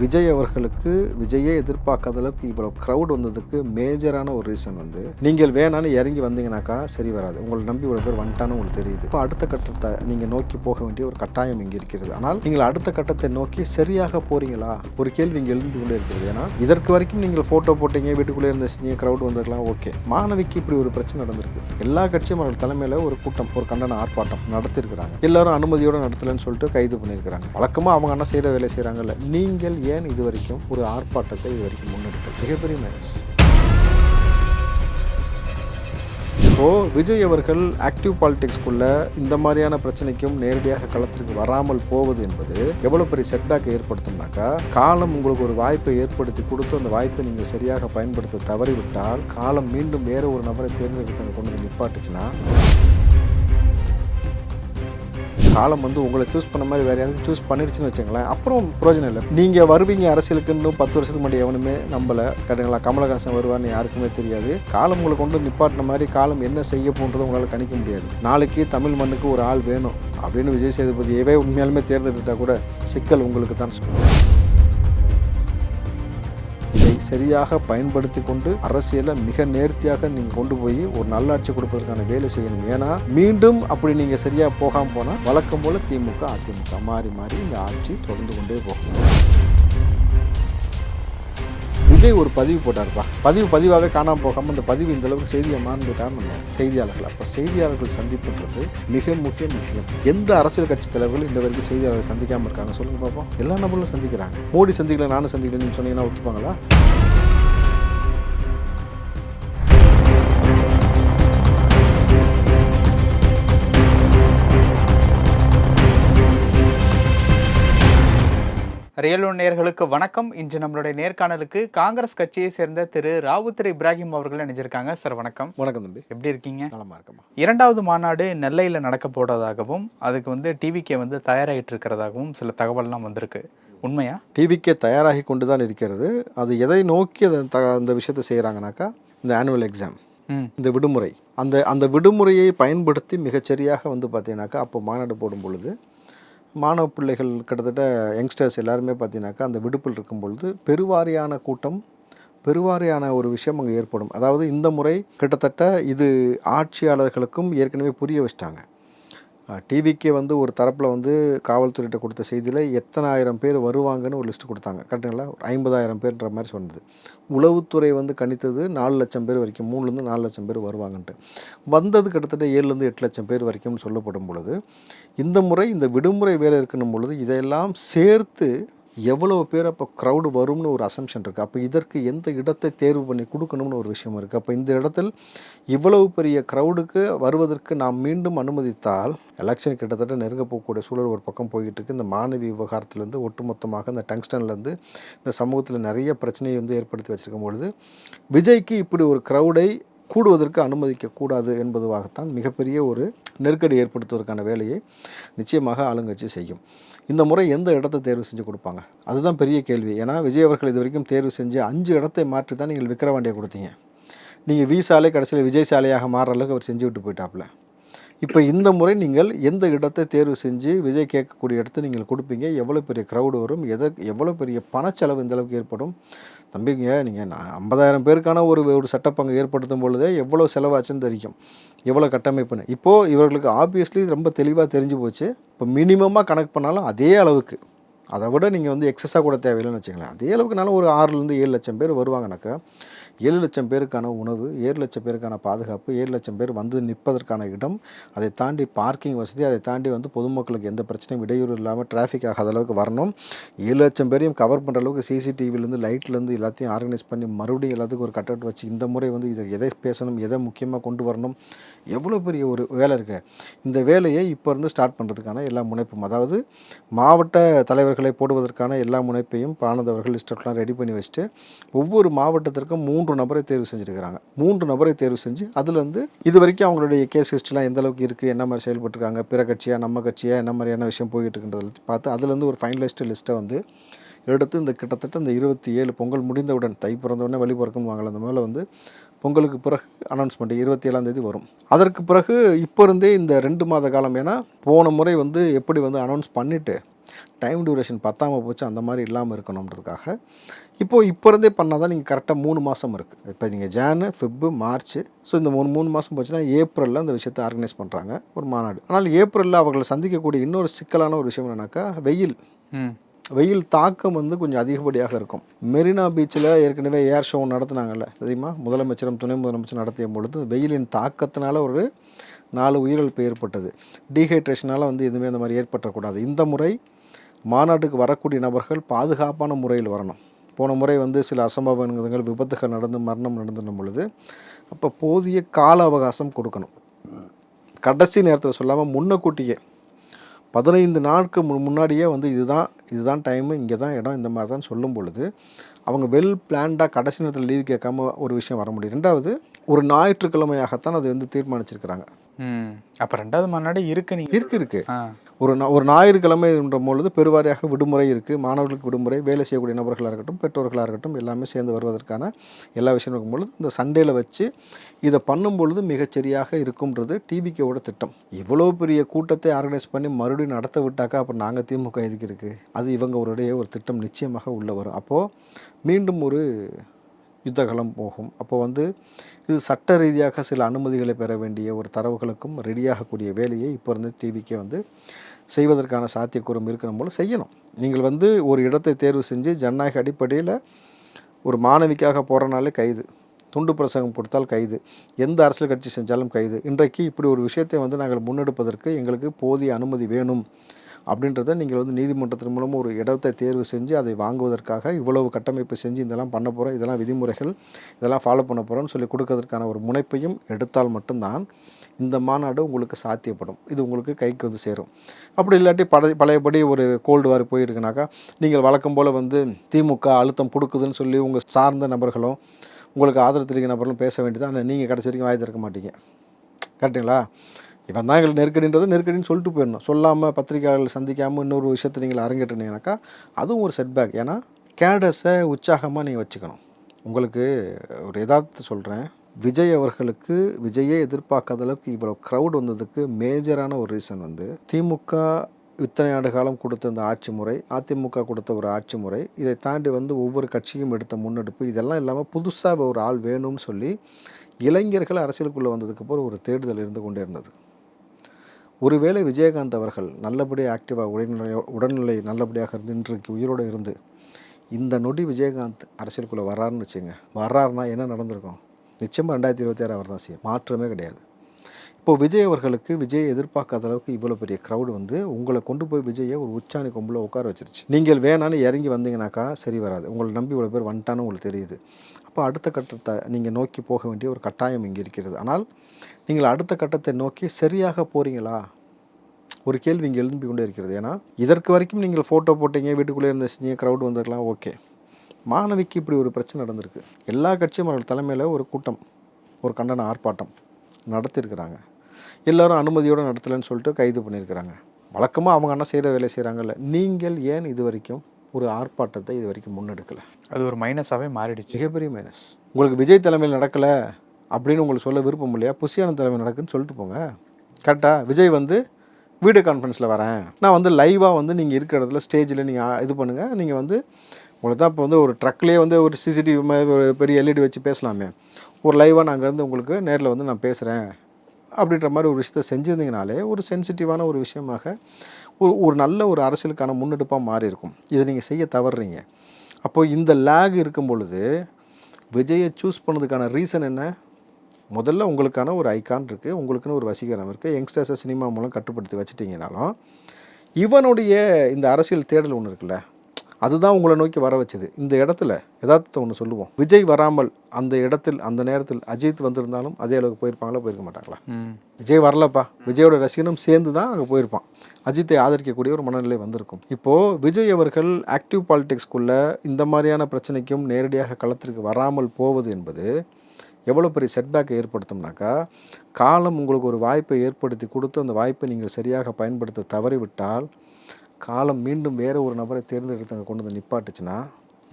விஜய் அவர்களுக்கு விஜயே எதிர்பார்க்காத அளவுக்கு இவ்வளோ க்ரௌட் வந்ததுக்கு மேஜரான ஒரு ரீசன் வந்து நீங்கள் வேணான்னு இறங்கி வந்தீங்கனாக்கா சரி வராது. உங்களை நம்பி இவ்வளோ பேர் வந்துட்டான்னு உங்களுக்கு தெரியுது. இப்போ அடுத்த கட்டத்தை நீங்கள் நோக்கி போக வேண்டிய ஒரு கட்டாயம் இங்கே இருக்கிறது. ஆனால் நீங்கள் அடுத்த கட்டத்தை நோக்கி சரியாக போறீங்களா? ஒரு கேள்வி இங்கே எழுந்து கொண்டே இருக்கிறது. ஏன்னா இதற்கு வரைக்கும் நீங்கள் ஃபோட்டோ போட்டீங்க வீட்டுக்குள்ளே இருந்து செஞ்சீங்க க்ரௌட் வந்திருக்கலாம் ஓகே மாணவிக்கு இப்படி ஒரு பிரச்சனை நடந்திருக்கு. எல்லா கட்சியும் அவர்கள் தலைமையில் ஒரு கூட்டம் ஒரு கண்டன ஆர்ப்பாட்டம் நடத்திருக்கிறாங்க எல்லாரும் அனுமதியோடு நடத்தலைன்னு சொல்லிட்டு கைது பண்ணியிருக்கிறாங்க. வழக்கமாக அவங்க என்ன செய்கிற வேலை செய்கிறாங்கல்ல நீங்கள் ஏன் இது வரைக்கும் ஒரு ஆர்ப்பாட்டத்தை இது வரைக்கும் முன்னெடுக்க மிகப்பெரிய மேட்ச் இப்போ விஜய் அவர்கள் ஆக்டிவ் பாலிடிக்ஸ்குள்ள இந்த மாதிரியான பிரச்சனைக்கும் நேரடியாக களத்திற்கு வராமல் போவது என்பது எவ்வளோ பெரிய செட்பேக் ஏற்படுத்தும்னாக்கா காலம் உங்களுக்கு ஒரு வாய்ப்பை ஏற்படுத்தி கொடுத்து அந்த வாய்ப்பை நீங்கள் சரியாக பயன்படுத்த தவறிவிட்டால் காலம் மீண்டும் வேற ஒரு நபரை தேர்ந்தெடுத்து கொண்டு வந்து நிப்பாட்டுச்சுன்னா காலம் வந்து உங்களை சூஸ் பண்ண மாதிரி வேற யாரும் சூஸ் பண்ணிடுச்சுன்னு வச்சுங்களேன் அப்புறம் பிரயோஜனம் இல்லை. நீங்கள் வருவீங்க அரசியலுக்கு இன்னும் பத்து வருஷத்துக்கு முன்னாடி எவனுமே நம்பலை. கரெக்டுங்களா? கமலஹாசன் வருவார்னு யாருக்குமே தெரியாது. காலம் உங்களை கொண்டு நிப்பாட்டின மாதிரி காலம் என்ன செய்ய போன்றதை உங்களால் கணிக்க முடியாது. நாளைக்கு தமிழ் மண்ணுக்கு ஒரு ஆள் வேணும் அப்படின்னு விஜய் சேதுபதியவே உண்மையாலுமே தேர்ந்தெடுத்தா கூட சிக்கல் உங்களுக்கு தான் சொல்லுவேன். சரியாக பயன்படுத்தி கொண்டு அரசியலை மிக நேர்த்தியாக நீங்கள் கொண்டு போய் ஒரு நல்லாட்சி கொடுப்பதற்கான வேலை செய்யணும். ஏன்னா மீண்டும் அப்படி நீங்கள் சரியாக போகாமல் போனால் வழக்கம் போல திமுக அதிமுக மாறி மாறி இந்த ஆட்சி தொடர்ந்து கொண்டே போகும். விஜய் ஒரு பதிவு போட்டார்ப்பா. பதிவு பதிவாகவே காணாமல் போகாமல் அந்த பதிவு இந்த அளவுக்கு செய்தியை மாறிட்டான்னு செய்தியாளர்கள். அப்போ செய்தியாளர்கள் சந்திப்புன்றது மிக மிக முக்கியம். எந்த அரசியல் கட்சி தலைவர்கள் இந்த வரைக்கும் செய்தியாளர்கள் சந்திக்காமல் இருக்காங்க. சொல்லுங்க பார்ப்போம் எல்லா நபர்களும் சந்திக்கிறாங்க. மோடி சந்திக்கல நானும் சந்திக்கலன்னு சொன்னீங்கன்னா ஒத்துப்பாங்களா? ரியலோ நேயர்களுக்கு வணக்கம். இன்று நம்மளுடைய நேர்காணலுக்கு காங்கிரஸ் கட்சியை சேர்ந்த திரு ராவுத்தர் இப்ராஹிம் அவர்கள் இணைஞ்சிருக்காங்க. சார் வணக்கம். வணக்கம் தம்பி. எப்படி இருக்கீங்க? நலமா இருக்கமா இரண்டாவது மாநாடு நெல்லையில் நடக்க போறதாகவும் அதுக்கு வந்து டிவிகே வந்து தயாராகிட்டு இருக்கிறதாகவும் சில தகவல்லாம் வந்திருக்கு. உண்மையா? டிவிக்கே தயாராகி கொண்டு தான் இருக்கிறது. அது எதை நோக்கி அந்த விஷயத்தை செய்கிறாங்கனாக்கா இந்த ஆனுவல் எக்ஸாம் இந்த விடுமுறை. அந்த அந்த விடுமுறையை பயன்படுத்தி மிகச்சரியாக வந்து பார்த்தீங்கன்னாக்கா அப்போ மாநாடு போடும் பொழுது மாணவ பிள்ளைகள் கிட்டத்தட்ட யங்ஸ்டர்ஸ் எல்லாருமே பார்த்தீங்கன்னாக்கா அந்த விடுப்பில் இருக்கும் பொழுது பெருவாரியான கூட்டம் பெருவாரியான ஒரு விஷயம் அங்கே ஏற்படும். அதாவது இந்த முறை கிட்டத்தட்ட இது ஆட்சியாளர்களுக்கும் ஏற்கனவே புரிய வச்சிட்டாங்க. டிவிக்கே வந்து ஒரு தரப்பில் வந்து காவல்துறையிட்ட கொடுத்த செய்தியில் எத்தனை ஆயிரம் பேர் வருவாங்கன்னு ஒரு லிஸ்ட் கொடுத்தாங்க. கரெக்டுங்களா ஒரு ஐம்பதாயிரம் பேர்ன்ற மாதிரி சொன்னது. உளவுத்துறை வந்து கணித்தது நாலு லட்சம் பேர் வரைக்கும் மூணுலேருந்து நாலு லட்சம் பேர் வருவாங்கன்ட்டு. வந்தது கிட்டத்தட்ட ஏழுலேருந்து எட்டு லட்சம் பேர் வரைக்கும்னு சொல்லப்படும் பொழுது இந்த முறை இந்த விடுமுறை வேலை இருக்கணும் பொழுது இதையெல்லாம் சேர்த்து எவ்வளவு பேர் அப்போ க்ரௌடு வரும்னு ஒரு அசம்ஷன் இருக்குது அப்போ இதற்கு எந்த இடத்தை தேர்வு பண்ணி கொடுக்கணும்னு ஒரு விஷயம் இருக்குது அப்போ இந்த இடத்தில் இவ்வளவு பெரிய க்ரௌடுக்கு வருவதற்கு நாம் மீண்டும் அனுமதித்தால் எலெக்ஷன் கிட்டத்தட்ட நெருங்க போகக்கூடிய சூழல் ஒரு பக்கம் போய்கிட்டு இருக்கு. இந்த மாணவி விவகாரத்துலேருந்து ஒட்டுமொத்தமாக இந்த டங்ஸ்டன்லேருந்து இந்த சமூகத்தில் நிறைய பிரச்சனையை வந்து ஏற்படுத்தி வச்சுருக்கும் பொழுது விஜய்க்கு இப்படி ஒரு க்ரௌடை கூடுவதற்கு அனுமதிக்கக்கூடாது என்பதுவாகத்தான் மிகப்பெரிய ஒரு நெருக்கடி ஏற்படுத்துவதற்கான வேலையை நிச்சயமாக ஆளுங்கட்சி செய்யும். இந்த முறை எந்த இடத்தை தேர்வு செஞ்சு கொடுப்பாங்க? அதுதான் பெரிய கேள்வி. ஏன்னா விஜய் அவர்கள் இது வரைக்கும் தேர்வு செஞ்சு அஞ்சு இடத்தை மாற்றி தான் நீங்கள் விக்கிரவாண்டியை கொடுத்தீங்க. நீங்கள் வி சாலை கடைசியில் விஜய் சாலையாக மாறுற அளவுக்கு அவர் செஞ்சு விட்டு போயிட்டாப்புல. இப்போ இந்த முறை நீங்கள் எந்த இடத்தை தேர்வு செஞ்சு விஜய் கேட்கக்கூடிய இடத்தை நீங்கள் கொடுப்பீங்க? எவ்வளோ பெரிய க்ரௌடு வரும்? எதற்கு எவ்வளோ பெரிய பணச்செலவு இந்த அளவுக்கு ஏற்படும்? தம்பிங்க நீங்கள் ஐம்பதாயிரம் பேருக்கான ஒரு ஒரு செட்டப் அங்கே ஏற்படுத்தும் பொழுதே எவ்வளோ செலவாச்சுன்னு தெரியும். எவ்வளோ கட்டமைப்புன்னு. இப்போது இவர்களுக்கு ஆப்வியஸ்லி ரொம்ப தெளிவாக தெரிஞ்சு போச்சு. இப்போ மினிமமாக கணக்கு பண்ணாலும் அதே அளவுக்கு. அதை விட நீங்கள் வந்து எக்ஸஸாக கூட தேவையில்லைன்னு வச்சுக்கலாம் அதே அளவுக்குனாலும் ஒரு ஆறுலேருந்து ஏழு லட்சம் பேர் வருவாங்கனாக்கா ஏழு லட்சம் பேருக்கான உணவு ஏழு லட்சம் பேருக்கான பாதுகாப்பு ஏழு லட்சம் பேர் வந்து நிற்பதற்கான இடம். அதை தாண்டி பார்க்கிங் வசதி அதை தாண்டி வந்து பொதுமக்களுக்கு எந்த பிரச்சனையும் இடையூறு இல்லாமல் டிராஃபிக் ஆகாத அளவுக்கு வரணும். ஏழு லட்சம் பேரையும் கவர் பண்ணுற அளவுக்கு சிசிடிவிலேருந்து லைட்லேருந்து எல்லாத்தையும் ஆர்கனைஸ் பண்ணி மறுபடியும் எல்லாத்துக்கும் ஒரு கட்டவுட் வச்சு இந்த முறை வந்து இதை எதை பேசணும் எதை முக்கியமாக கொண்டு வரணும் எவ்வளோ பெரிய ஒரு வேலை இருக்குது இந்த வேலையை இப்போ இருந்து ஸ்டார்ட் பண்ணுறதுக்கான எல்லா முனைப்பும் அதாவது மாவட்ட தலைவர்களை போடுவதற்கான எல்லா முனைப்பையும் பானதவர்கள் லிஸ்டெல்லாம் ரெடி பண்ணி வச்சுட்டு ஒவ்வொரு மாவட்டத்திற்கும் மூன்று மூன்று நபரை தேர்வு செஞ்சுருக்கிறாங்க. மூன்று நபரை தேர்வு செஞ்சு அதுலேருந்து இது வரைக்கும் அவங்களுடைய கேஸ் ஹிஸ்ட்ரிலாம் எந்த அளவுக்கு இருக்குது என்ன மாதிரி செயல்பட்டுருக்காங்க பிற கட்சியாக நம்ம கட்சியாக என்ன மாதிரியான விஷயம் போய்கிட்டு இருக்குன்றதை பார்த்து அதுலேருந்து ஒரு ஃபைனலிஸ்ட் லிஸ்ட்டை வந்து எடுத்து இந்த கிட்டத்தட்ட இந்த இருபத்தி ஏழு பொங்கல் முடிந்தவுடன் தை பிறந்தவுடனே வழி பிறக்குன்னு அந்த மேலே வந்து பொங்கலுக்கு பிறகு அனௌன்ஸ்மெண்ட் இருபத்தி ஏழாம் தேதி வரும். அதற்கு பிறகு இப்போ இருந்தே இந்த ரெண்டு மாத காலம் ஏன்னா போன முறை வந்து எப்படி வந்து அனௌன்ஸ் பண்ணிவிட்டு டைம் டியூரேஷன் பத்தாமல் போச்சு அந்த மாதிரி இல்லாமல் இருக்கணுன்றதுக்காக இப்போது இப்போ இருந்தே பண்ணால் தான் நீங்கள் கரெக்டாக மூணு மாதம் இருக்குது இப்போ நீங்கள் ஜானு ஃபெப்பு மார்ச் ஸோ இந்த மூணு மூணு மாதம் போச்சுன்னா ஏப்ரலில் அந்த விஷயத்தை ஆர்கனைஸ் பண்ணுறாங்க ஒரு மாநாடு. ஆனால் ஏப்ரலில் அவர்களை சந்திக்கக்கூடிய இன்னொரு சிக்கலான ஒரு விஷயம் என்னன்னாக்கா வெயில். வெயில் தாக்கம் வந்து கொஞ்சம் அதிகப்படியாக இருக்கும். மெரினா பீச்சில் ஏற்கனவே ஏர் ஷோ நடத்துனாங்கல்ல தெரியுமா? முதலமைச்சரும் துணை முதலமைச்சர் நடத்திய பொழுது வெயிலின் தாக்கத்தினால ஒரு நாலு உயிரிழப்பு ஏற்பட்டது. டீஹைட்ரேஷனால் வந்து எதுவுமே அந்த மாதிரி ஏற்பட்டக்கூடாது இந்த முறை மாநாட்டுக்கு வரக்கூடிய நபர்கள் பாதுகாப்பான முறையில் வரணும். போன முறை வந்து சில அசம்பாவிதங்கள் விபத்துகள் நடந்து மரணம் நடந்துன பொழுது அப்போ போதிய கால அவகாசம் கொடுக்கணும். கடைசி நேரத்தில் சொல்லாமல் முன்னக்கூட்டியே பதினைந்து நாட்கு முன்னாடியே வந்து இதுதான் இதுதான் டைமு இங்கே தான் இடம் இந்த மாதிரி தான் சொல்லும் பொழுது அவங்க வெல் பிளான்டாக கடைசி நேரத்தில் லீவ் கேட்காம ஒரு விஷயம் வர முடியும். ரெண்டாவது ஒரு ஞாயிற்றுக்கிழமையாகத்தான் அது வந்து தீர்மானிச்சிருக்கிறாங்க. அப்போ ரெண்டாவது மாநாடு இருக்கு நீங்கள் இருக்கு இருக்கு. ஒரு நா- ஒரு ஞாயிற்றுக்கிழமைன்ற பொழுது பெருவாரியாக விடுமுறை இருக்குது மாணவர்களுக்கு விடுமுறை வேலை செய்யக்கூடிய நபர்களாக இருக்கட்டும் பெற்றோர்களாக இருக்கட்டும் எல்லாமே சேர்ந்து வருவதற்கான எல்லா விஷயமும் இருக்கும் பொழுது இந்த சண்டேல வச்சு இதை பண்ணும் பொழுது மிகச்சரியாக இருக்கும்ன்றது டிபிகேவோட திட்டம். இவ்வளோ பெரிய கூட்டத்தை ஆர்கனைஸ் பண்ணி மறுபடியும் நடத்த விட்டாக்கா அப்போ நாங்கள் திமுக எதுக்கு இருக்குது அது இவங்களுடைய ஒரு திட்டம் நிச்சயமாக உள்ளே வரும். அப்போது மீண்டும் ஒரு யுத்தகலம் போகும். அப்போ வந்து இது சட்ட ரீதியாக சில அனுமதிகளை பெற வேண்டிய ஒரு தரவுகளுக்கும் ரெடியாகக்கூடிய வேலையை இப்போ இருந்து டிவிக்கே வந்து செய்வதற்கான சாத்தியக்கூறம் இருக்கணும் போல செய்யணும். நீங்கள் வந்து ஒரு இடத்தை தேர்வு செஞ்சு ஜனநாயக அடிப்படையில் ஒரு மாணவிக்காக போகிறனாலே கைது. துண்டு பிரசங்கம் கொடுத்தால் கைது. எந்த அரசியல் கட்சி செஞ்சாலும் கைது. இன்றைக்கு இப்படி ஒரு விஷயத்தை வந்து நாங்கள் முன்னெடுப்பதற்கு எங்களுக்கு போதிய அனுமதி வேணும். அப்படின்றத நீங்கள் வந்து நீதிமன்றத்தின் மூலமாக ஒரு இடத்தை தேர்வு செஞ்சு அதை வாங்குவதற்காக இவ்வளவு கட்டமைப்பு செஞ்சு இதெல்லாம் பண்ண போகிறோம் இதெல்லாம் விதிமுறைகள் இதெல்லாம் ஃபாலோ பண்ண போகிறோம்னு சொல்லி கொடுக்கறதுக்கான ஒரு முனைப்பையும் எடுத்தால் மட்டும்தான் இந்த மாநாடு உங்களுக்கு சாத்தியப்படும். இது உங்களுக்கு கைக்கு வந்து சேரும். அப்படி இல்லாட்டி பழைய பழையபடி ஒரு கோல்டு வார் போயிருக்குனாக்கா நீங்கள் வழக்கம் போல் வந்து திமுக அழுத்தம் கொடுக்குதுன்னு சொல்லி உங்கள் சார்ந்த நபர்களும் உங்களுக்கு ஆதரவு தெரிவிக்கிற நபர்களும் பேச வேண்டியது? ஆனால் நீங்கள் கடைசி வரைக்கும் வாய் திறக்க மாட்டீங்க. கரெக்டுங்களா இவன் தான் எங்களுக்கு நெருக்கடின்றது நெருக்கடின்னு சொல்லிட்டு போயிடணும். சொல்லாமல் பத்திரிகையாளர்கள் சந்திக்காமல் இன்னொரு விஷயத்தை நீங்கள் அரங்கேற்றினீங்கனாக்கா அதுவும் ஒரு செட்பேக் ஏன்னா கேடஸை உற்சாகமாக நீங்கள் வச்சுக்கணும். உங்களுக்கு ஒரு எதார்த்தத்தை சொல்கிறேன் விஜய் அவர்களுக்கு விஜயே எதிர்பார்க்காத அளவுக்கு இவ்வளோ க்ரௌட் வந்ததுக்கு மேஜரான ஒரு ரீசன் வந்து திமுக இத்தனை ஆண்டு காலம் கொடுத்த இந்த ஆட்சி முறை அதிமுக கொடுத்த ஒரு ஆட்சி முறை இதை தாண்டி வந்து ஒவ்வொரு கட்சியும் எடுத்த முன்னெடுப்பு இதெல்லாம் இல்லாமல் புதுசாக ஒரு ஆள் வேணும்னு சொல்லி இளைஞர்கள் அரசியலுக்குள்ளே வந்ததுக்கு அப்புறம் ஒரு தேடுதல் இருந்து கொண்டே இருந்தது. ஒருவேளை விஜயகாந்த் அவர்கள் நல்லபடியாக ஆக்டிவாக உடல்நிலை உடல்நிலை நல்லபடியாக இருந்து இன்றைக்கு உயிரோடு இருந்து இந்த நொடி விஜயகாந்த் அரசியலுக்குள்ளே வர்றாருன்னு வச்சுங்க வர்றாருன்னா என்ன நடந்திருக்கும்? நிச்சயமாக ரெண்டாயிரத்தி இருபத்தி ஆறு அவர் தான் செய்யும். மாற்றமே கிடையாது. இப்போது விஜய் அவர்களுக்கு விஜய் எதிர்பார்க்காத அளவுக்கு இவ்வளோ பெரிய க்ரௌடு வந்து உங்களை கொண்டு போய் விஜயை ஒரு உச்சாணி கொம்பில் உட்கார வச்சிருச்சு. நீங்கள் வேணான்னு இறங்கி வந்தீங்கனாக்கா சரி வராது. உங்களை நம்பி இவ்வளோ பேர் வந்துட்டான்னு உங்களுக்கு தெரியுது. அப்போ அடுத்த கட்டத்தை நீங்கள் நோக்கி போக வேண்டிய ஒரு கட்டாயம் இங்கே இருக்கிறது. ஆனால் நீங்கள் அடுத்த கட்டத்தை நோக்கி சரியாக போகிறீங்களா ஒரு கேள்வி இங்கே எழும்பி கொண்டே இருக்கிறது. ஏன்னா இதற்கு வரைக்கும் நீங்கள் ஃபோட்டோ போட்டீங்க வீட்டுக்குள்ளே இருந்து செஞ்சீங்க க்ரௌட் வந்திருக்கலாம் ஓகே மாணவிக்கு இப்படி ஒரு பிரச்சனை நடந்திருக்கு. எல்லா கட்சியும் அவர்கள் தலைமையில் ஒரு கூட்டம் ஒரு கண்டன ஆர்ப்பாட்டம் நடத்தியிருக்கிறாங்க. எல்லாரும் அனுமதியோடு நடத்தலைன்னு சொல்லிட்டு கைது பண்ணியிருக்கிறாங்க. வழக்கமாக அவங்க அண்ணா செய்கிற வேலை செய்கிறாங்கல்ல நீங்கள் ஏன் இது வரைக்கும் ஒரு ஆர்ப்பாட்டத்தை இது வரைக்கும் முன்னெடுக்கலை? அது ஒரு மைனஸாகவே மாறிடுச்சு. மிகப்பெரிய மைனஸ் உங்களுக்கு விஜய் தலைமையில் நடக்கலை. அப்படின்னு உங்களுக்கு சொல்ல விருப்பம் இல்லையா? புஷியான தலைமை நடக்குன்னு சொல்லிட்டு போங்க. கரெக்டாக விஜய் வந்து வீடியோ கான்ஃபரன்ஸில் வரேன். நான் வந்து லைவாக வந்து நீங்கள் இருக்கிற இடத்துல ஸ்டேஜில் நீங்கள் இது பண்ணுங்கள் நீங்கள் வந்து உங்களுக்கு தான் இப்போ வந்து ஒரு ட்ரக்லேயே வந்து ஒரு சிசிடிவி மாதிரி ஒரு பெரிய எல்இடி வச்சு பேசலாமே. ஒரு லைவாக நான் அங்கேருந்து உங்களுக்கு நேரில் வந்து நான் பேசுகிறேன் அப்படின்ற மாதிரி ஒரு விஷயத்த செஞ்சுருந்தீங்கனாலே ஒரு சென்சிட்டிவான ஒரு விஷயமாக ஒரு ஒரு நல்ல ஒரு அரசியலுக்கான முன்னெடுப்பாக மாறி இருக்கும். இதை நீங்கள் செய்ய தவறுறீங்க. அப்போது இந்த லேக் இருக்கும் பொழுது விஜயை சூஸ் பண்ணதுக்கான ரீசன் என்ன? முதல்ல உங்களுக்கான ஒரு ஐகான் இருக்குது உங்களுக்குன்னு ஒரு வசீகரம் இருக்குது யங்ஸ்டர்ஸை சினிமா மூலம் கட்டுப்படுத்தி வச்சுட்டீங்கனாலும் இவனுடைய இந்த அரசியல் தேடல் ஒன்று இருக்குல்ல அதுதான் உங்களை நோக்கி வர வச்சது. இந்த இடத்துல யதார்த்தத்தை ஒன்று சொல்லுவோம். விஜய் வராமல் அந்த இடத்தில் அந்த நேரத்தில் அஜித் வந்திருந்தாலும் அதே அளவுக்கு போயிருப்பாங்களா போயிருக்க மாட்டாங்களா? விஜய் வரலப்பா. விஜயோட ரசிகனும் சேர்ந்து தான் அங்கே போயிருப்பான். அஜித்தை ஆதரிக்கக்கூடிய ஒரு மனநிலை வந்திருக்கும். இப்போது விஜய் அவர்கள் ஆக்டிவ் பாலிடிக்ஸ்குள்ளே இந்த மாதிரியான பிரச்சனைக்கும் நேரடியாக களத்திற்கு வராமல் போவது என்பது எவ்வளோ பெரிய செட்பேக்கை ஏற்படுத்தும்னாக்கா காலம் உங்களுக்கு ஒரு வாய்ப்பை ஏற்படுத்தி கொடுத்து அந்த வாய்ப்பை நீங்கள் சரியாக பயன்படுத்த தவறிவிட்டால் காலம் மீண்டும் வேற ஒரு நபரை தேர்ந்தெடுத்து அங்கே கொண்டு வந்து நிப்பாட்டுச்சுன்னா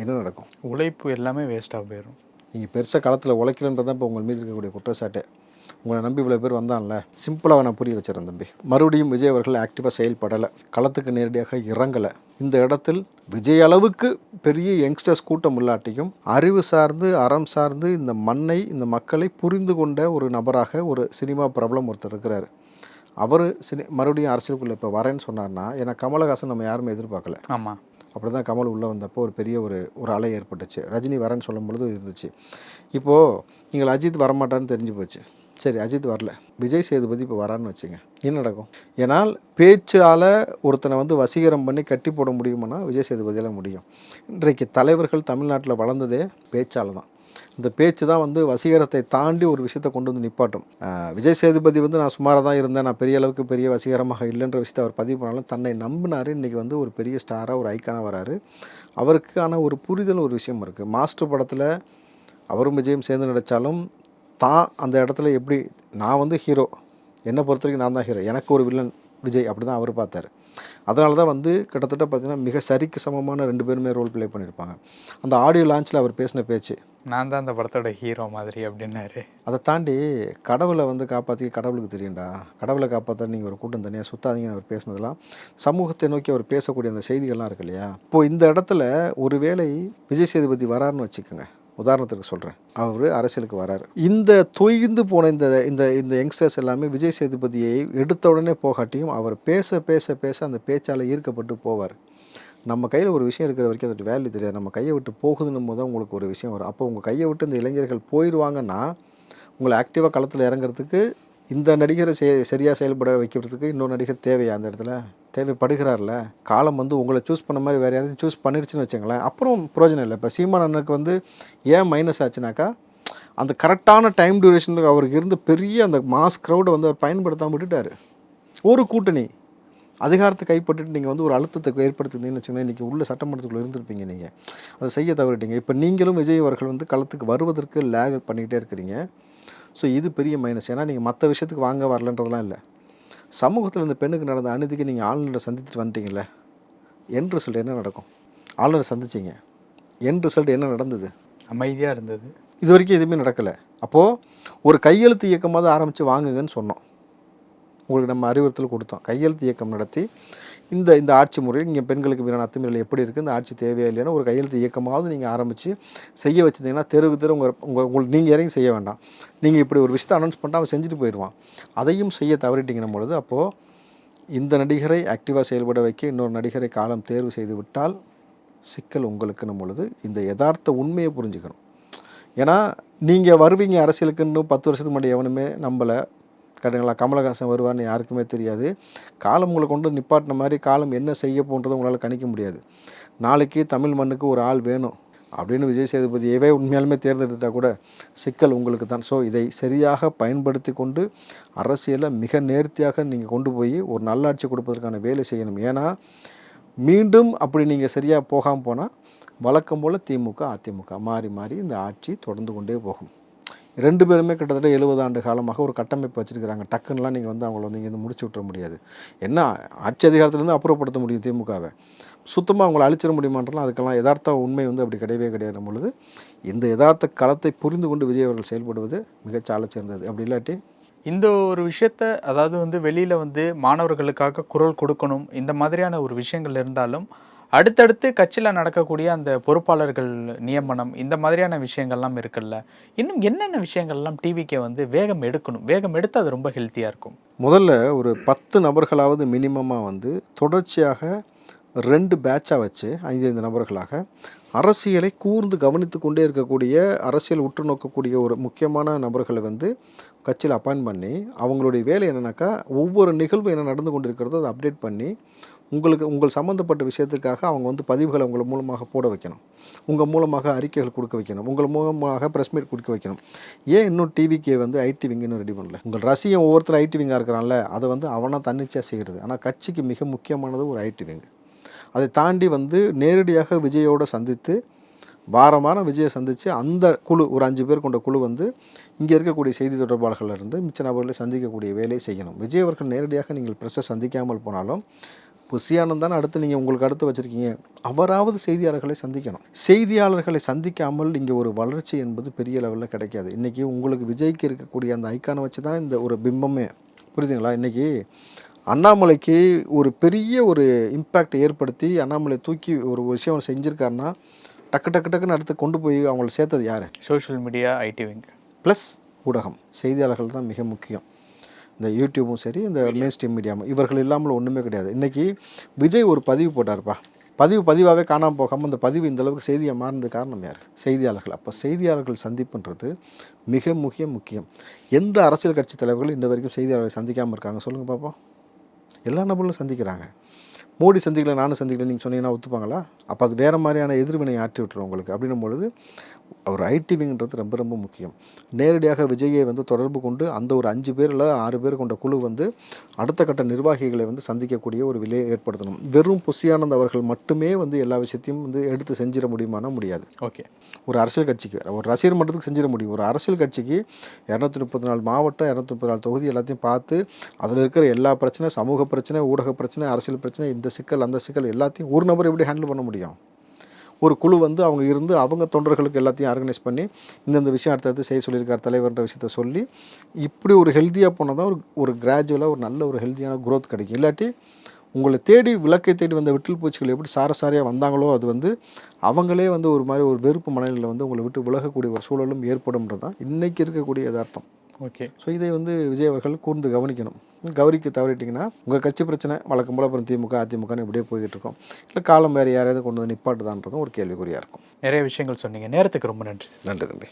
என்ன நடக்கும்? உழைப்பு எல்லாமே வேஸ்ட்டாக போயிடும் நீங்கள் பெருசாக களத்தில் உழைக்கலன்றது தான் இப்போ உங்கள் மீது இருக்கக்கூடிய குற்றச்சாட்டு. உங்களை நம்பி இவ்வளோ பேர் வந்தான்ல சிம்பிளாக நான் புரிய வச்சிடறேன் தம்பி. மறுபடியும் விஜய் அவர்கள் ஆக்டிவாக செயல்படலை. களத்துக்கு நேரடியாக இறங்கலை. இந்த இடத்தில் விஜய் அளவுக்கு பெரிய யங்ஸ்டர்ஸ் கூட்டம் இல்லாட்டியும் அறிவு சார்ந்து அறம் சார்ந்து இந்த மண்ணை இந்த மக்களை புரிந்து கொண்ட ஒரு நபராக ஒரு சினிமா பிரபலம் ஒருத்தர் இருக்கிறார். அவர் சினி மறுபடியும் அரசியலுக்குள்ளே இப்போ வரேன்னு சொன்னார்னா ஏன்னா கமலஹாசன் நம்ம யாருமே எதிர்பார்க்கல. ஆமாம் அப்படி தான் கமல் உள்ளே வந்தப்போ ஒரு பெரிய ஒரு ஒரு அலை ஏற்பட்டுச்சு. ரஜினி வரேன்னு சொல்லும் பொழுது இருந்துச்சு. இப்போது நீங்கள் அஜித் வரமாட்டான்னு தெரிஞ்சு போச்சு. சரி அஜித் வரல. விஜய் சேதுபதி இப்போ வரான்னு வச்சுங்க. என்ன நடக்கும்? ஏன்னால் பேச்சால் ஒருத்தனை வந்து வசீகரம் பண்ணி கட்டி போட முடியுமானா விஜய் சேதுபதியால் முடியும். இன்றைக்கு தலைவர்கள் தமிழ்நாட்டில் வளர்ந்ததே பேச்சால் தான் இந்த பேச்சு தான் வந்து வசீகரத்தை தாண்டி ஒரு விஷயத்தை கொண்டு வந்து நிப்பாட்டும். விஜய் சேதுபதி வந்து நான் சுமாராக தான் இருந்தேன். நான் பெரிய அளவுக்கு பெரிய வசீகரமாக இல்லைன்ற விஷயத்தை அவர் பதிவு பண்ணாலும் தன்னை நம்பினார். இன்றைக்கி வந்து ஒரு பெரிய ஸ்டாராக ஒரு ஐக்கானாக வராரு. அவருக்கான ஒரு புரிதல் ஒரு விஷயம் இருக்குது மாஸ்டர் படத்தில் அவரும் விஜயம் சேர்ந்து நடித்தாலும் தான் அந்த இடத்துல எப்படி நான் வந்து ஹீரோ என்னை பொறுத்த வரைக்கும் நான் தான் ஹீரோ எனக்கு ஒரு வில்லன் விஜய் அப்படி தான் அவர் பார்த்தாரு. அதனால தான் வந்து கிட்டத்தட்ட பார்த்தீங்கன்னா மிக சரிக்கு சமமான ரெண்டு பேருமே ரோல் ப்ளே பண்ணியிருப்பாங்க. அந்த ஆடியோ லான்ச்சில் அவர் பேசின பேச்சு. நான் தான் அந்த படத்தோட ஹீரோ மாதிரி அப்படின்னாரு. அதை தாண்டி கடவுளை வந்து காப்பாற்றி கடவுளுக்கு தெரியும்டா. கடவுளை காப்பாற்ற நீங்கள் ஒரு கூட்டம் தனியாக சுத்தாதீங்கன்னு அவர் பேசினதெல்லாம் சமூகத்தை நோக்கி அவர் பேசக்கூடிய அந்த செய்திகள்லாம் இருக்கு இல்லையா? இப்போது இந்த இடத்துல ஒருவேளை விஜய் சேதுபதி வராருன்னு வச்சுக்கோங்க. உதாரணத்துக்கு சொல்கிறேன் அவர் அரசியலுக்கு வராரு. இந்த தொய்ந்து போன இந்த இந்த இந்த யங்ஸ்டர்ஸ் எல்லாமே விஜய் சேதுபதியை எடுத்த உடனே போகாட்டியும் அவர் பேச பேச பேச அந்த பேச்சால் ஈர்க்கப்பட்டு போவார். நம்ம கையில் ஒரு விஷயம் இருக்கிற வரைக்கும் அதோட வேல்யூ தெரியாது. நம்ம கையை விட்டு போகுதுன்னும் போது தான் உங்களுக்கு ஒரு விஷயம் வரும். அப்போ உங்கள் கையை விட்டு இந்த இளைஞர்கள் போயிடுவாங்கன்னா உங்களை ஆக்டிவாக களத்தில் இறங்குறதுக்கு இந்த நடிகரை செ சரியாக செயல்பட வைக்கிறதுக்கு இன்னொரு நடிகர் தேவையா அந்த இடத்துல? தேவைப்படுகிறார்ல? காலம் வந்து உங்களை சூஸ் பண்ண மாதிரி வேறு யாரையும் சூஸ் பண்ணிடுச்சுன்னு வச்சுங்களேன் அப்புறம் பிரயோஜனம் இல்லை. இப்போ சீமான் அண்ணனுக்கு வந்து ஏன் மைனஸ் ஆச்சுனாக்கா அந்த கரெக்டான டைம் டியூரேஷனுக்கு அவருக்கு இருந்த பெரிய அந்த மாஸ் க்ரௌடை வந்து அவர் பயன்படுத்தாமல் விட்டுட்டார். ஒரு கூட்டணி. அதிகாரத்தை கைப்பற்றிட்டு நீங்கள் வந்து ஒரு அழுத்தத்தை ஏற்படுத்திருந்தீங்கன்னு வச்சுக்கோங்களேன். இன்றைக்கி உள்ள சட்டமன்றத்துக்குள்ளே இருந்திருப்பீங்க நீங்கள் அதை செய்ய தவறிட்டீங்க. இப்போ நீங்களும் விஜய் அவர்கள் வந்து களத்துக்கு வருவதற்கு லேக் பண்ணிக்கிட்டே இருக்கிறீங்க. ஸோ இது பெரிய மைனஸ் ஏன்னா நீங்கள் மற்ற விஷயத்துக்கு வாங்க வரலன்றதெல்லாம் இல்லை. சமூகத்தில் இந்த பெண்ணுக்கு நடந்த அநீதிக்கு நீங்கள் ஆளுநரை சந்தித்துட்டு வந்துட்டீங்களே என் ரிசல்ட் என்ன நடக்கும்? ஆளுநரை சந்திச்சிங்க. என் ரிசல்ட் என்ன நடந்தது? அமைதியாக இருந்தது. இது வரைக்கும் எதுவுமே நடக்கலை. அப்போது ஒரு கையெழுத்து இயக்கமாவது ஆரம்பித்து வாங்குங்கன்னு சொன்னோம். உங்களுக்கு நம்ம அறிவுறுத்தல் கொடுத்தோம். கையெழுத்து இயக்கம் நடத்தி இந்த இந்த ஆட்சி முறையில் நீங்கள் பெண்களுக்கு மீதான அத்துமீறல் எப்படி இருக்குது இந்த ஆட்சி தேவையா இல்லைன்னு ஒரு கையெழுத்து இயக்கமாவது நீங்கள் ஆரம்பித்து செய்ய வச்சுருந்தீங்கன்னா தெருவுக்கு தெரு உங்கள் உங்கள் உங்களுக்கு நீங்கள் இறங்கி செய்ய வேண்டாம். நீங்கள் இப்படி ஒரு விஷயத்தை அனௌன்ஸ் பண்ணிட்டு அவன் செஞ்சுட்டு போயிடுவான். அதையும் செய்ய தவறிட்டீங்கன்னும் பொழுது அப்போது இந்த நடிகரை ஆக்டிவாக செயல்பட வைக்க இன்னொரு நடிகரை காலம் தேர்வு செய்து விட்டால் சிக்கல் உங்களுக்குன்னும் பொழுது இந்த யதார்த்த உண்மையை புரிஞ்சுக்கணும். ஏன்னா நீங்கள் வருவீங்க அரசியலுக்குன்னு பத்து வருஷத்துக்கு முன்னாடி எவனுமே நம்மளை கரெக்டுங்களா கமலஹாசன் வருவார்னு யாருக்குமே தெரியாது. காலம் உங்களை கொண்டு நிப்பாட்டின மாதிரி காலம் என்ன செய்ய போன்றதை உங்களால் கணிக்க முடியாது. நாளைக்கு தமிழ் மண்ணுக்கு ஒரு ஆள் வேணும் அப்படின்னு விஜய் சேதுபதியவே உண்மையாலுமே தேர்ந்தெடுத்துட்டால் கூட சிக்கல் உங்களுக்கு தான். ஸோ இதை சரியாக பயன்படுத்தி கொண்டு அரசியலை மிக நேர்த்தியாக நீங்கள் கொண்டு போய் ஒரு நல்லாட்சி கொடுப்பதற்கான வேலை செய்யணும். ஏன்னா மீண்டும் அப்படி நீங்கள் சரியாக போகாமல் போனால் வழக்கம் போல் திமுக அதிமுக மாறி மாறி இந்த ஆட்சி தொடர்ந்து கொண்டே போகும். ரெண்டு பேருமே கிட்டத்தட்ட எழுபது ஆண்டு காலமாக ஒரு கட்டமைப்பு வச்சுருக்கிறாங்க. டக்குன்னுலாம் நீங்கள் வந்து அவங்கள வந்து இங்கேருந்து முடிச்சு விட்டுற முடியாது. என்ன? ஆட்சி அதிகாரத்துலேருந்து அப்புறப்படுத்த முடியும் திமுகவை. சுத்தமாக அவங்கள அழிச்சிட முடியுமான்றலாம் அதுக்கெல்லாம் யதார்த்த உண்மை வந்து அப்படி கிடையவே கிடையாது. பொழுது இந்த யதார்த்த களத்தை புரிந்து கொண்டு விஜய் அவர்கள் செயல்படுவது மிகச் சேர்ந்தது சிறந்தது அப்படி இல்லாட்டி இந்த ஒரு விஷயத்த அதாவது வந்து வெளியில் வந்து மாணவர்களுக்காக குரல் கொடுக்கணும் இந்த மாதிரியான ஒரு விஷயங்கள் இருந்தாலும் அடுத்தடுத்து கட்சியில் நடக்கக்கூடிய அந்த பொறுப்பாளர்கள் நியமனம் இந்த மாதிரியான விஷயங்கள்லாம் இருக்குல்ல. இன்னும் என்னென்ன விஷயங்கள்லாம் டிவிக்கே வந்து வேகம் எடுக்கணும்? வேகம் எடுத்து அது ரொம்ப ஹெல்த்தியாக இருக்கும். முதல்ல ஒரு பத்து நபர்களாவது மினிமமாக வந்து தொடர்ச்சியாக ரெண்டு பேட்சாக வச்சு ஐந்து ஐந்து நபர்களாக அரசியலை கூர்ந்து கவனித்து கொண்டே இருக்கக்கூடிய அரசியல் உற்று நோக்கக்கூடிய ஒரு முக்கியமான நபர்களை வந்து கட்சியில் அப்பாயின்ட் பண்ணி அவங்களுடைய வேலை என்னென்னாக்கா ஒவ்வொரு நிகழ்வு என்ன நடந்து கொண்டிருக்கிறதோ அதை அப்டேட் பண்ணி உங்களுக்கு உங்கள் சம்மந்தப்பட்ட விஷயத்துக்காக அவங்க வந்து பதிவுகளை உங்கள் மூலமாக போட வைக்கணும். உங்கள் மூலமாக அறிக்கைகள் கொடுக்க வைக்கணும். உங்கள் மூலமாக ப்ரெஸ் மீட் கொடுக்க வைக்கணும். ஏன் இன்னும் டிவிக்கே வந்து ஐடி விங் இன்னும் ரெடி பண்ணல? உங்கள் ரசியம் ஒவ்வொருத்தர் ஐடி விங்காக இருக்கிறான்ல அதை வந்து அவனாக தன்னிச்சையாக செய்கிறது ஆனால் கட்சிக்கு மிக முக்கியமானது ஒரு ஐடி விங் அதை தாண்டி வந்து நேரடியாக விஜயோடு சந்தித்து வாரம் வாரம் விஜயை சந்தித்து அந்த குழு ஒரு அஞ்சு பேர் கொண்ட குழு வந்து இங்கே இருக்கக்கூடிய செய்தி தொடர்பாளர்கள் இருந்து மிச்ச நபர்களை சந்திக்கக்கூடிய வேலையை செய்யணும். விஜய் அவர்கள் நேரடியாக நீங்கள் ப்ரெஸ்ஸை சந்திக்காமல் போனாலும் புஷியானந்த் தானே அடுத்து நீங்கள் உங்களுக்கு அடுத்து வச்சுருக்கீங்க. அவராவது செய்தியாளர்களை சந்திக்கணும். செய்தியாளர்களை சந்திக்காமல் இங்கே ஒரு வளர்ச்சி என்பது பெரிய லெவலில் கிடைக்காது. இன்றைக்கி உங்களுக்கு விஜய்க்கு இருக்கக்கூடிய அந்த ஐக்கானை வச்சு தான் இந்த ஒரு பிம்பமே. புரியுதுங்களா? இன்றைக்கி அண்ணாமலைக்கு ஒரு பெரிய ஒரு இம்பேக்ட் ஏற்படுத்தி அண்ணாமலை தூக்கி ஒரு விஷயம் செஞ்சுருக்காருன்னா டக்கு டக்கு டக்குன்னு அடுத்து கொண்டு போய் அவங்கள சேர்த்தது யார்? Social media IT wing plus ஊடகம். செய்தியாளர்கள் தான் மிக முக்கியம். இந்த யூடியூபும் சரி இந்த மெயின் ஸ்ட்ரீம் மீடியாவும் இவர்கள் இல்லாமல் ஒன்றுமே கிடையாது. இன்றைக்கி விஜய் ஒரு பதிவு போட்டார்ப்பா. பதிவு பதிவாகவே காணாமல் போகாமல் அந்த பதிவு இந்த அளவுக்கு செய்தியாக மாறினது காரணம் யார்? செய்தியாளர்கள். அப்போ செய்தியாளர்கள் சந்திப்புன்றது மிக முக்கிய முக்கியம். எந்த அரசியல் கட்சி தலைவர்கள் இன்ன வரைக்கும் செய்தியாளர்களை சந்திக்காமல் இருக்காங்க சொல்லுங்கள் பார்ப்போம் எல்லா நபர்களும் சந்திக்கிறாங்க. மோடி சந்திக்கல நானும் சந்திக்கல நீங்கள் சொன்னீங்கன்னா ஒத்துப்பாங்களா? அப்போ அது வேறு மாதிரியான எதிர்வினை ஆற்றி விட்டுரும் உங்களுக்கு. அப்படின்னும் பொழுது ஒரு ஐடி விங்ன்றது ரொம்ப ரொம்ப முக்கியம். நேரடியாக விஜயை வந்து தொடர்பு கொண்டு அந்த ஒரு அஞ்சு பேர் இல்லை ஆறு பேர் கொண்ட குழு வந்து அடுத்த கட்ட நிர்வாகிகளை வந்து சந்திக்கக்கூடிய ஒரு விலையை ஏற்படுத்தணும். வெறும் புஷியானந்த் அவர்கள் மட்டுமே வந்து எல்லா விஷயத்தையும் வந்து எடுத்து செஞ்சிட முடியுமானா முடியாது. ஓகே. ஒரு அரசியல் கட்சிக்கு ஒரு ரசிகர் மன்றத்துக்கு செஞ்சிட முடியும். ஒரு அரசியல் கட்சிக்கு இரநூத்தி முப்பத்தி நாலு மாவட்டம் இரநூத்தி முப்பத்தி நாலு தொகுதி எல்லாத்தையும் பார்த்து அதில் இருக்கிற எல்லா பிரச்சனை சமூக பிரச்சனை ஊடக பிரச்சனை அரசியல் பிரச்சனை இந்த சிக்கல் அந்த சிக்கல் எல்லாத்தையும் ஒரு நபர் எப்படி ஹேண்டில் பண்ண முடியும்? ஒரு குழு வந்து அவங்க இருந்து அவங்க தொண்டர்களுக்கு எல்லாத்தையும் ஆர்கனைஸ் பண்ணி இந்தந்த விஷயம் அடுத்தடுத்து செய்ய சொல்லியிருக்கார் தலைவர்ன்ற விஷயத்த சொல்லி இப்படி ஒரு ஹெல்த்தியாக போனால் தான் ஒரு ஒரு கிராஜுவலாக ஒரு நல்ல ஒரு ஹெல்த்தியான குரோத் கிடைக்கும். இல்லாட்டி உங்களை தேடி விளக்கை தேடி வந்த விட்டில் பூச்சிகள் எப்படி சாரசாரியாக வந்தாங்களோ அது வந்து அவங்களே வந்து ஒரு மாதிரி ஒரு வெறுப்பு மனநிலையில் வந்து உங்களை விட்டு விலகக்கூடிய ஒரு சூழலும் ஏற்படும்ன்றது தான் இன்றைக்கி இருக்கக்கூடிய யதார்த்தம். ஓகே. ஸோ இதை வந்து விஜய் அவர்கள் கூர்ந்து கவனிக்கணும். கவனிக்க தவறிட்டிங்கன்னா உங்கள் கட்சி பிரச்சனை வழக்கம் போல் அப்புறம் திமுக அதிமுகன்னு இப்படியே போய்கிட்டு இருக்கோம். இல்லை காலம் வேறு யாரையாவது கொண்டு வந்து நிப்பாட்டுதான்றதும் ஒரு கேள்விக்குறியாக இருக்கும். நிறைய விஷயங்கள் சொன்னீங்க. நேரத்துக்கு ரொம்ப நன்றி நன்றி தம்பி.